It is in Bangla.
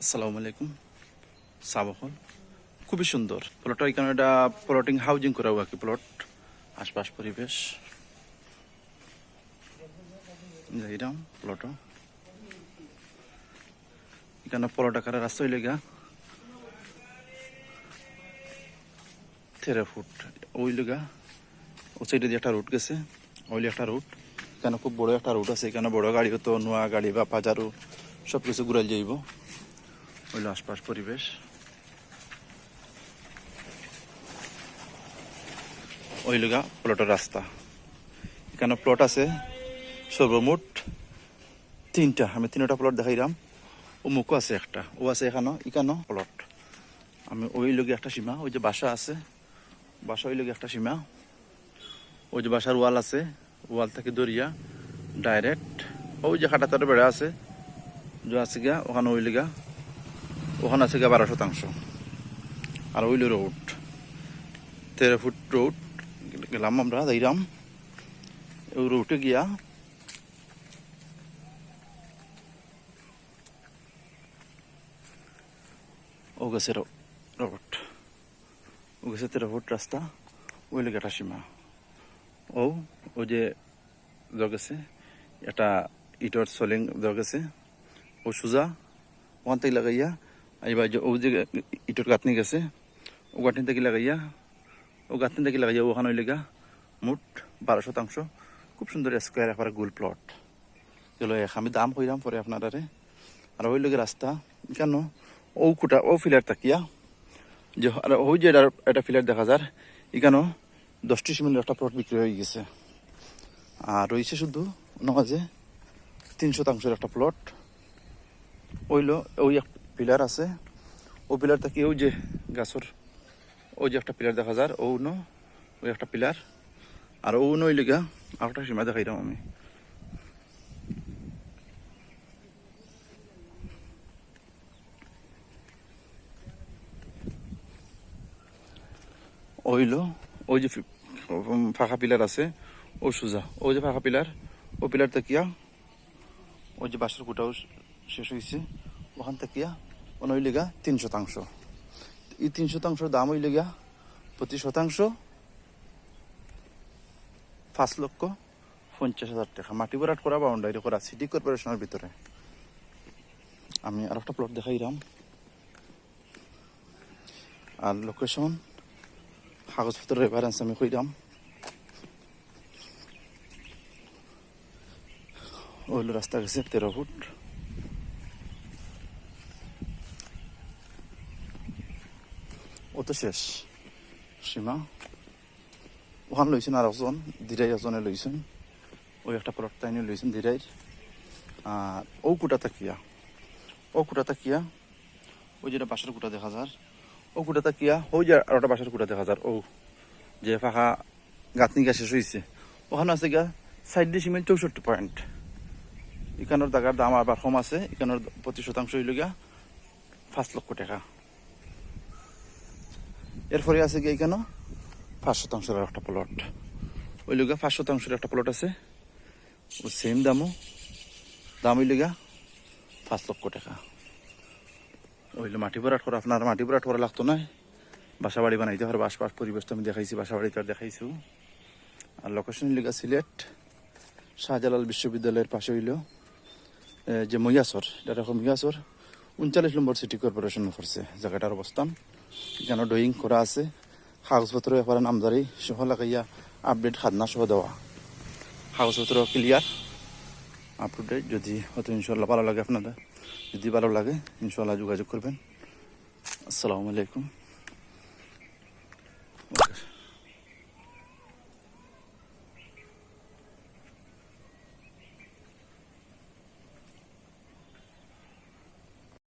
আসসালামু আলাইকুম। সাবহল। খুবই সুন্দর। প্লট এখানে এটা প্লটিং হাউজিং করা আর কি প্লট আশপাশ পরিবেশ। যাইরাম প্লট এখানে প্লট আকারে রাস্তা হইলে গা তেরো ফুট। ওই লগা ও সাইডে দিয়ে একটা রুট গেছে। ওইলে একটা রুট এখানে খুব বড় একটা রুট আছে। এখানে বড় গাড়ি হতো নোয়া গাড়ি বা পাজারো সব কিছু ঘুরাল যাইব হইল আশপাশ পরিবেশ। ওই লগা প্লটের রাস্তা। এখানে প্লট আছে, সর্বমোট তিনটা। আমি তিনটা প্লট দেখাইলাম। ও মুখও আছে একটা, ও আছে এখানো এখানো প্লট। আমি ওই লগে একটা সীমা, ওই যে বাসা আছে, বাসা ওই লগে একটা সীমা। ওই যে বাসার ওয়াল আছে, ওয়াল থেকে দরিয়া, ডাইরেক্ট। ওই যে খাটা তার বেড়া আছে, যে আছে গিয়া ওখানে ওই লগা। ওখানে আছে গিয়া বারো শতাংশ। আর ওইল রোড তেরো ফুট রোড গেলাম আমরা, যাইরাম। ওই রোডে গিয়া ও গেছে রোড ও গেছে তেরো ফুট রাস্তা, ওই লেগে সীমা। ও ও যে জগেছে একটা ইটর সলিং জগেছে ও সুজা, ওখান থেকে লাগাইয়া এইবার যে ও যে ইটর গাঁথনি গেছে, ও গাঁথনি থেকে লাগাইয়া? ও গাঁথনি থেকে লাগাইয়া? ওখানে লেগা মোট বারো শতাংশ। খুব সুন্দর স্কোয়ার একবার গোল প্লট চলো আমি দাম কইরাম পরে আপনারারে। আর ওই লগে রাস্তা, কেন? ও কুটা, ও ফিলার তাকিয়া যে, আর ওই যে একটা ফিলার দেখা যার এখানেও দশটি সিমেন্টের একটা প্লট বিক্রি হয়ে গেছে। আর রয়েছে শুধু নমাজে তিন শতাংশের একটা প্লট ওইলো, ওই পিলার আছে। ও পিলার থেকে ওই যে গাছর। ওই যে একটা পিলার দেখা যার। ও ন ওই একটা পিলার। আর ও নই লিগা আর একটা সীমা দেখাইলাম আমি। ওইলো ওই যে ফাঁকা পিলার আছে। ও সোজা। ওই যে ফাঁকা পিলার। ও পিলার তাকিয়া ওই যে বাসের কুটাও শেষ হয়েছে ওখান তাকিয়া ওন ওই লেগা তিন শতাংশ। এই তিন শতাংশের দাম ওই লেগা প্রতি শতাংশ পাঁচ লক্ষ পঞ্চাশ হাজার টাকা। মাটি ভরাট করা বাউন্ডারি করা সিটি কর্পোরেশনের ভিতরে। আমি আর একটা প্লট দেখাইলাম। আর লোকেশন কাগজপত্র রেফারেন্স আমি কইরাম ওইলো রাস্তা গেছে তেরো ফুট তো শেষ সীমা, ওখান লইছেন আর একজন দিরাই একজনে লইছেন। ওই একটা প্লট তাইনে লইছেন দিরাইর আর ও কুটা তাকিয়া। ও কুটা তাকিয়া, ওই যেটা বাসার কুটা দেখা যার। ও কুটা তাকিয়া, ওই যে আর একটা বাসার কুটা দেখা যার। ও, যে ফাঁকা গাঁথনি গা শেষ হয়েছে ওখানে আছে গা সাইড দিয়ে সিমেন্ট চৌষট্টি পয়েন্ট। এখানোর জায়গার দাম আবার কম আছে। এখানোর প্রতি শতাংশ হইল গিয়া পাঁচ লক্ষ টাকা। এরপরে আছে কি এখানে পাঁচ শতাংশের একটা প্লট ওই লোকা পাঁচ শতাংশের একটা প্লট আছে। ও সেম দামও। দাম হইল গিয়া পাঁচ লক্ষ টাকা। ওইলে মাটি ভরাট করা, আপনার মাটি ভরাট করা লাগতো না? বাসা বাড়ি বানাইতে পারব, আশপাশ পরিবেশটা আমি দেখাইছি বাসা বাড়িতে দেখাইছি। আর লোকেশন লিগা সিলেট, শাহজালাল বিশ্ববিদ্যালয়ের পাশে হইল যে মৈয়াসর এটা এখন উনচাল্লিশ নম্বর সিটি কর্পোরেশন করছে, জায়গাটার অবস্থান। এখানে ড্রয়িং করা আছে। কাগজপত্র এবার নামদারি সহ লাগাইয়া আপডেট খাদনা সহ দেওয়া কাগজপত্র ক্লিয়ার আপ টু ডেট যদি হয়তো ইনশাল্লাহ ভালো লাগে আপনাদের যদি ভালো লাগে ইনশাল্লাহ যোগাযোগ করবেন আসসালামু আলাইকুম।